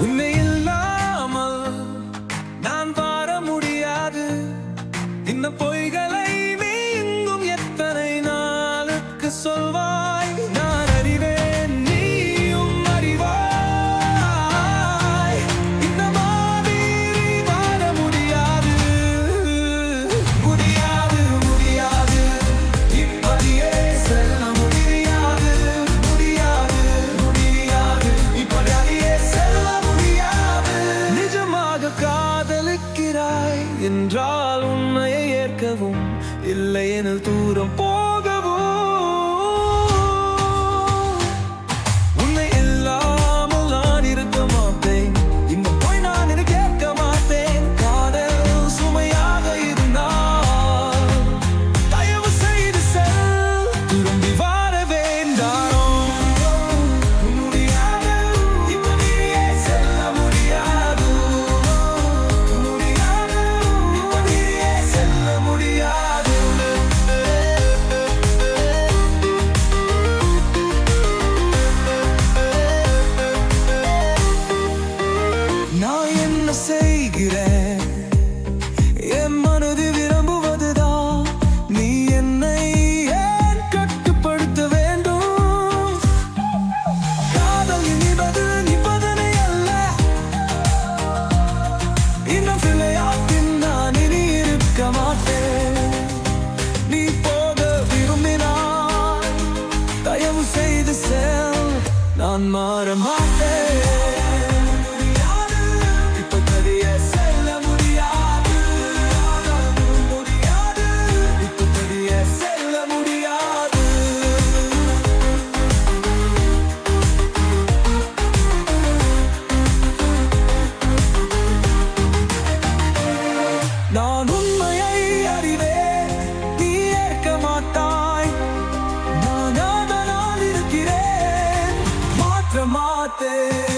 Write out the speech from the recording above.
We made என்றால் உண்மையை ஏற்கவும் இல்லை என தூரம் போ Aman maramate Quédate.